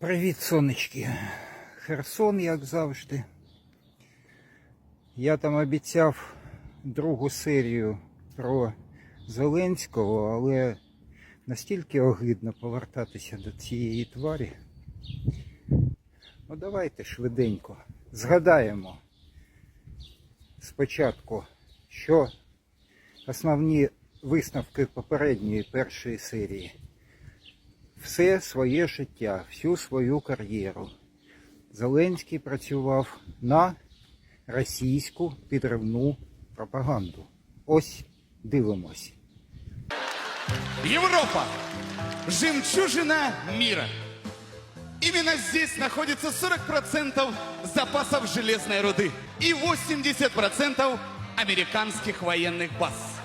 Привіт, сонечки. Херсон, як завжди. Я там обіцяв другу серію про Зеленського, але настільки огидно повертатися до цієї тварі. Ну давайте швиденько згадаємо спочатку, що основні висновки попередньої першої серії все своє життя, всю свою кар'єру. Зеленський працював на російську підривну пропаганду. Ось дивимось. Европа – жемчужина мира. Именно здесь находится 40% запасов железной руды и 80% американских военных баз.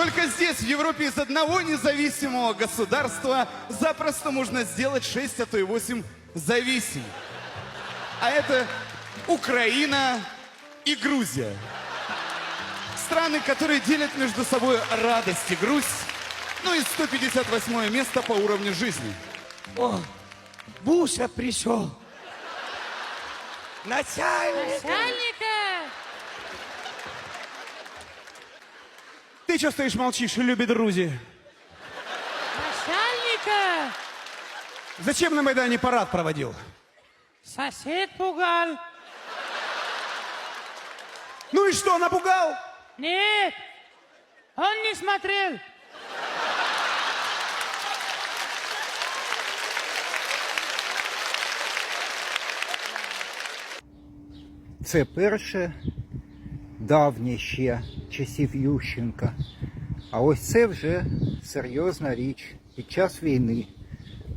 Только здесь, в Европе, из одного независимого государства запросто можно сделать 6, а то и 8 зависимых. А это Украина и Грузия. Страны, которые делят между собой радость и грусть, ну и 158 место по уровню жизни. О, Буша пришел. Начальник. Начальника! Ты что стоишь молчишь, любі друзі? Начальника! Зачем на Майдане парад проводил? Сосед пугал. Ну и что, напугал? Нет, он не смотрел. Це перше давнє ще часів Ющенка. А ось це вже серйозна річ. Під час війни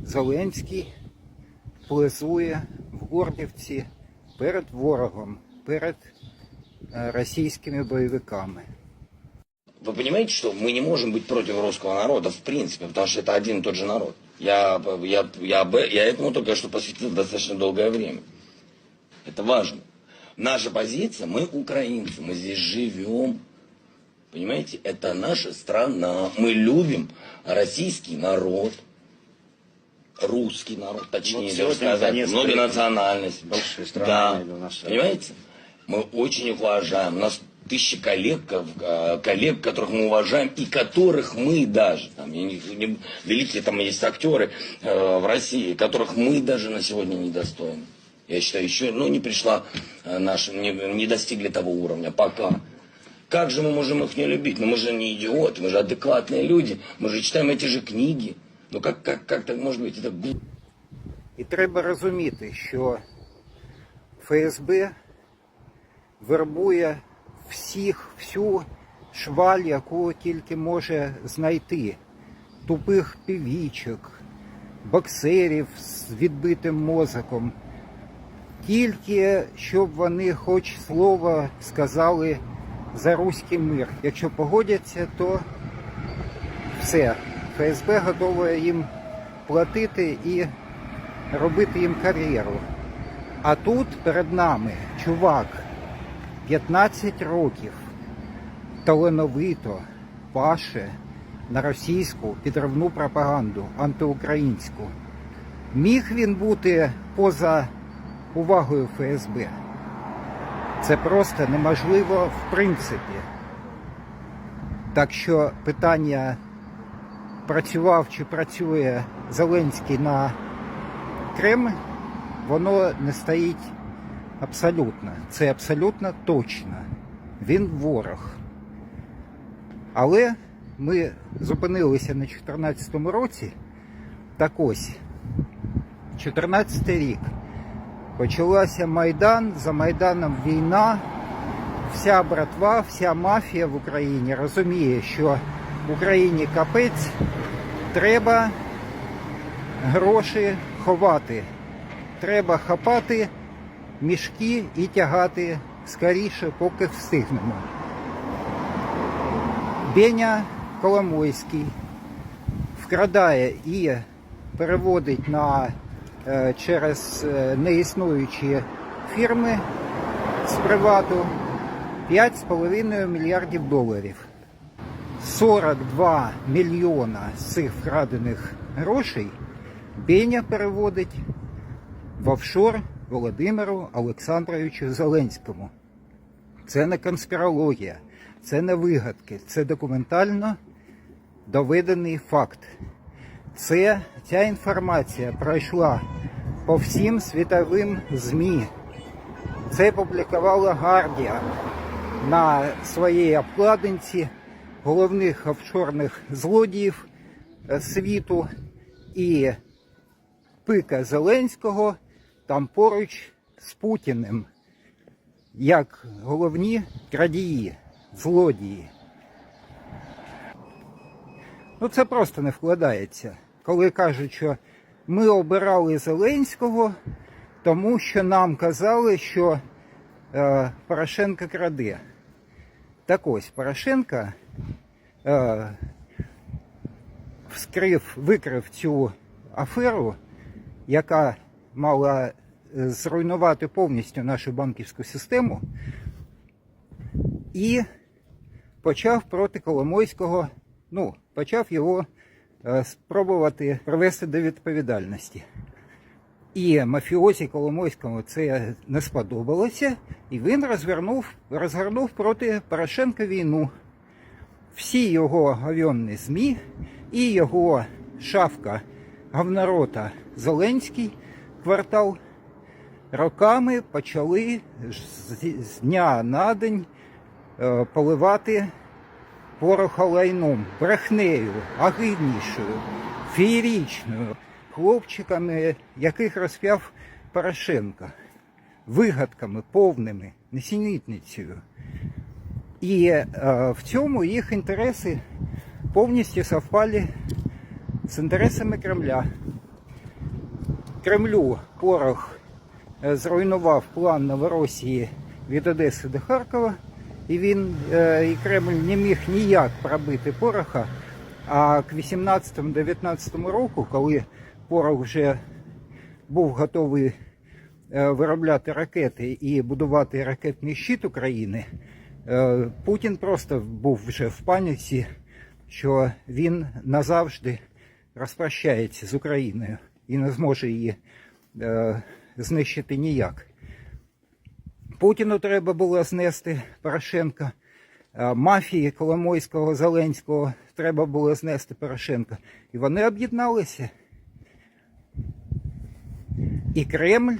Зеленський плезує в Горлівці перед ворогом, перед е, російськими бойовиками. Вы понимаете, что мы не можем быть против русского народа в принципе, потому что это один и тот же народ. Я, я, я, об- я этому только что посвятил достаточно долгое время. Это важно. Наша позиция, мы украинцы, мы здесь живем. Понимаете, это наша страна. Мы любим российский народ. Русский народ, точнее Вот даже сказать. Многонациональность. большая страна Да. нас. Понимаете? Мы очень их уважаем. У нас тысячи коллег, э, коллег, которых мы уважаем, и которых мы даже, там, я не- не- великие там есть актеры э, в России, которых мы даже на сегодня недостойны. Я считаю, еще ну, не пришла э, наша, не, не достигли того уровня пока. Как же мы можем их не любить? Ну мы же не идиоты, мы же адекватные люди, мы же читаем эти же книги. Ну как, как, как так может быть? Это глупо. І треба розуміти, що ФСБ вербує всіх, всю шваль, яку тільки може знайти. Тупих півічок, боксерів з відбитим мозоком. Тільки щоб вони хоч слово сказали за руський мир. Якщо погодяться, то все. ФСБ готове їм платити і робити їм кар'єру. А тут перед нами чувак 15 років талановито паше на російську підривну пропаганду антиукраїнську. Міг він бути поза увагою ФСБ? Це просто неможливо в принципі. Так що питання працював чи працює Зеленський на Кремль, воно не стоїть абсолютно. Це абсолютно точно. Він ворог. Але ми зупинилися на 2014 році. Так ось, 14 рік. Почалася Майдан, за Майданом війна. Вся братва, вся мафія в Україні розуміє, що в Україні капець треба гроші ховати. Треба хапати мішки і тягати скоріше, поки встигнемо. Беня Коломойський вкрадає і переводить на, через е, неіснуючі фірми з привату 5,5 мільярдів доларів. 42 мільйона з цих вкрадених грошей Беня переводить в офшор Володимиру Олександровичу Зеленському. Це не конспірологія, це не вигадки, це документально доведений факт. Це ця інформація пройшла по всім світовим ЗМІ. Це публікувала Guardian на своїй обкладинці головних офшорних злодіїв е, світу і пика Зеленського там поруч з Путіним, як головні крадії, злодії. Ну це просто не вкладається. Коли кажуть, що ми обирали Зеленського, тому що нам казали, що е, Порошенко краде. Так ось Порошенко е, вскрив, викрив цю аферу, яка мала е, зруйнувати повністю нашу банківську систему, і почав проти Коломойського, ну, почав його спробувати привести до відповідальності. І мафіозі Коломойському це не сподобалося, і він розвернув, розгорнув проти Порошенка війну. Всі його говьонні ЗМІ і його шавка говнорота Зеленський квартал роками почали з з дня на день е, поливати порохолайном, брехнею, агиднішою, феєрічною, хлопчиками, яких розп'яв Порошенко, вигадками повними, несенітницею. І е, в цьому їх інтереси повністю совпали з інтересами Кремля. Кремлю Порох е, зруйнував план Новоросії від Одеси до Харкова, і він е, і Кремль не міг ніяк пробити Пороха. А к 18-19 року, коли Порох вже був готовий е, виробляти ракети і будувати ракетний щит України, е, Путін просто був вже в паніці, що він назавжди розпрощається з Україною і не зможе її знищити ніяк. Путіну треба було знести Порошенка, мафії Коломойського, Зеленського треба було знести Порошенка. І вони об'єдналися. І Кремль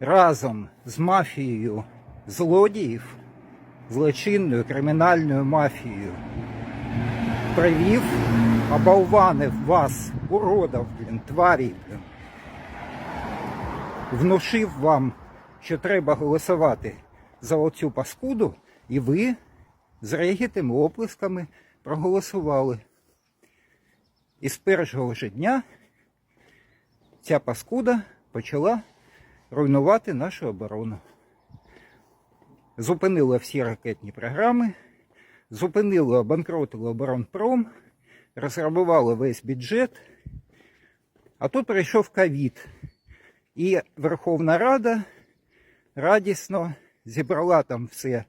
разом з мафією злодіїв, злочинною кримінальною мафією привів, оболванив вас, уродов, блін, тварі, блін. Внушив вам, що треба голосувати за оцю паскуду, і ви з регітими оплесками проголосували. І з першого ж дня ця паскуда почала руйнувати нашу оборону. Зупинила всі ракетні програми, зупинила, обанкротила оборонпром, розграбувала весь бюджет. А тут прийшов ковід. І Верховна Рада радісно зібрала там все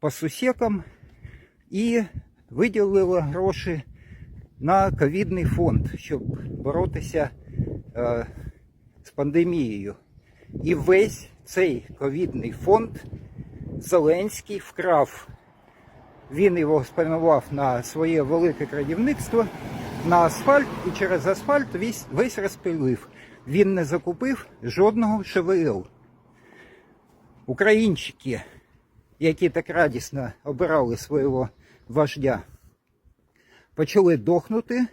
по сусекам і виділила гроші на ковідний фонд, щоб боротися е, з пандемією. І весь цей ковідний фонд Зеленський вкрав. Він його спрямував на своє велике крадівництво, на асфальт і через асфальт весь, весь розпилив. Він не закупив жодного ШВЛ. Українчики, які так радісно обирали свого вождя, почали дохнути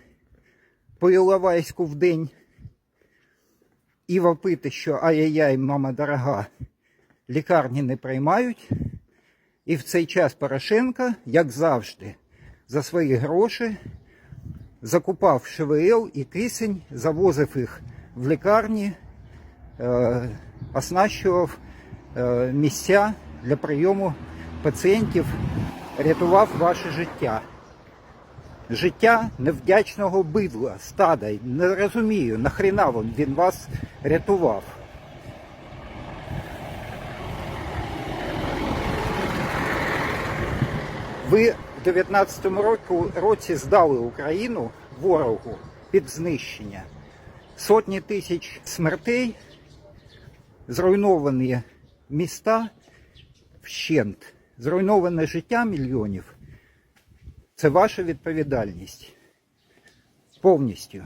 по Іловайську в день і вопити, що ай-яй-яй, мама дорога, лікарні не приймають. І в цей час Порошенко, як завжди, за свої гроші закупав ШВЛ і кисень, завозив їх в лікарні, е, оснащував місця для прийому пацієнтів, рятував ваше життя. Життя невдячного бидла, стада. Не розумію, нахрена він, він вас рятував. Ви в 19-му року, році здали Україну ворогу під знищення. Сотні тисяч смертей зруйновані міста вщент, зруйноване життя мільйонів. Це ваша відповідальність. Повністю.